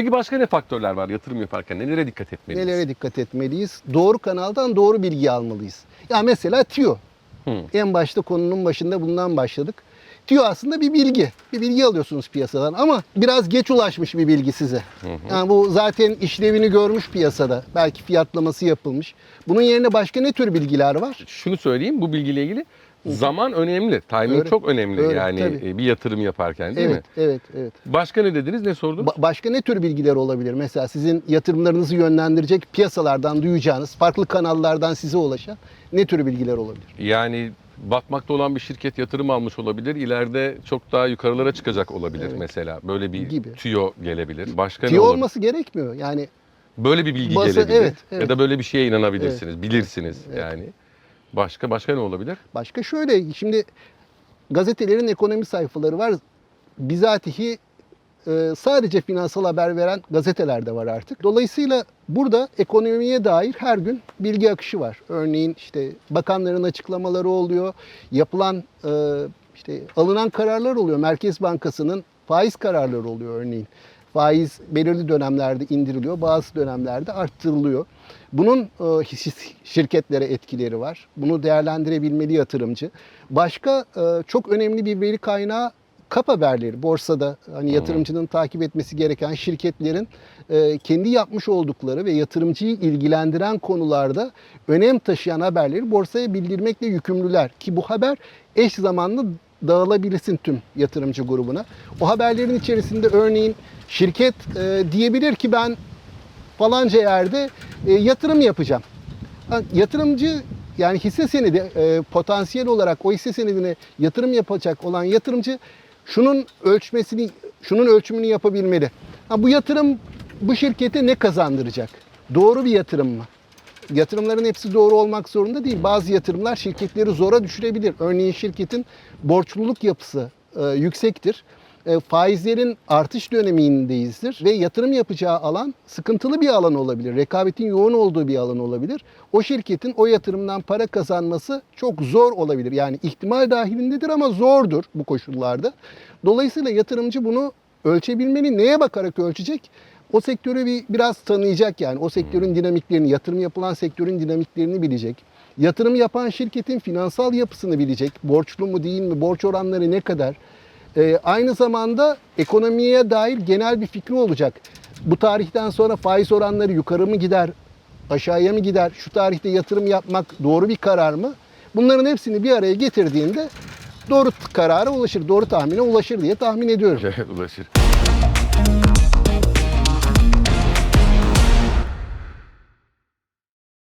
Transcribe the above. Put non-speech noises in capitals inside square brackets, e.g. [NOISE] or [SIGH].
Peki başka ne faktörler var yatırım yaparken? Nelere dikkat etmeliyiz? Nelere dikkat etmeliyiz? Doğru kanaldan doğru bilgi almalıyız. Ya mesela TIO. Hı. En başta konunun başında bundan başladık. TIO aslında bir bilgi. Bir bilgi alıyorsunuz piyasadan ama biraz geç ulaşmış bir bilgi size. Yani bu zaten işlevini görmüş piyasada. Belki fiyatlaması yapılmış. Bunun yerine başka ne tür bilgiler var? Şunu söyleyeyim bu bilgiyle ilgili. Zaman önemli. Timing Öyle. çok önemli Öyle, yani tabii. e, bir yatırım yaparken değil evet, mi? evet, evet. Başka ne dediniz? Ne sordunuz? Ba- başka ne tür bilgiler olabilir? Mesela sizin yatırımlarınızı yönlendirecek piyasalardan duyacağınız, farklı kanallardan size ulaşan ne tür bilgiler olabilir? Yani batmakta olan bir şirket yatırım almış olabilir. İleride çok daha yukarılara çıkacak olabilir Evet. mesela. Böyle bir Gibi. tüyo gelebilir. Başka ne Tiyo olabilir? olması gerekmiyor. Yani Böyle bir bilgi Bası- gelebilir. evet, evet. Ya da böyle bir şeye inanabilirsiniz. Bilirsiniz yani. Başka başka ne olabilir? Başka şöyle, şimdi gazetelerin ekonomi sayfaları var. Bizatihi e, sadece finansal haber veren gazeteler de var artık. Dolayısıyla burada ekonomiye dair her gün bilgi akışı var. Örneğin işte bakanların açıklamaları oluyor, yapılan e, işte alınan kararlar oluyor. Merkez Bankası'nın faiz kararları oluyor örneğin. Faiz belirli dönemlerde indiriliyor, bazı dönemlerde arttırılıyor. Bunun e, şirketlere etkileri var. Bunu değerlendirebilmeli yatırımcı. Başka e, çok önemli bir veri kaynağı kap haberleri. Borsada hani yatırımcının takip etmesi gereken şirketlerin e, kendi yapmış oldukları ve yatırımcıyı ilgilendiren konularda önem taşıyan haberleri borsaya bildirmekle yükümlüler. Ki bu haber eş zamanlı dağılabilsin tüm yatırımcı grubuna. O haberlerin içerisinde örneğin şirket e, diyebilir ki ben falanca yerde e, yatırım yapacağım. Yatırımcı yani hisse senedi e, potansiyel olarak o hisse senedine yatırım yapacak olan yatırımcı şunun ölçmesini, şunun ölçümünü yapabilmeli. Ha, bu yatırım bu şirkete ne kazandıracak? Doğru bir yatırım mı? Yatırımların hepsi doğru olmak zorunda değil. Bazı yatırımlar şirketleri zora düşürebilir. Örneğin şirketin borçluluk yapısı e, yüksektir. E, faizlerin artış dönemindeyizdir ve yatırım yapacağı alan sıkıntılı bir alan olabilir. Rekabetin yoğun olduğu bir alan olabilir. O şirketin o yatırımdan para kazanması çok zor olabilir. Yani ihtimal dahilindedir ama zordur bu koşullarda. Dolayısıyla yatırımcı bunu ölçebilmeli. Neye bakarak ölçecek? O sektörü bir biraz tanıyacak yani. O sektörün dinamiklerini, yatırım yapılan sektörün dinamiklerini bilecek. Yatırım yapan şirketin finansal yapısını bilecek. Borçlu mu değil mi? Borç oranları ne kadar? Ee, aynı zamanda ekonomiye dair genel bir fikri olacak. Bu tarihten sonra faiz oranları yukarı mı gider, aşağıya mı gider? Şu tarihte yatırım yapmak doğru bir karar mı? Bunların hepsini bir araya getirdiğinde doğru karara ulaşır, doğru tahmine ulaşır diye tahmin ediyorum. [LAUGHS] Ulaşır.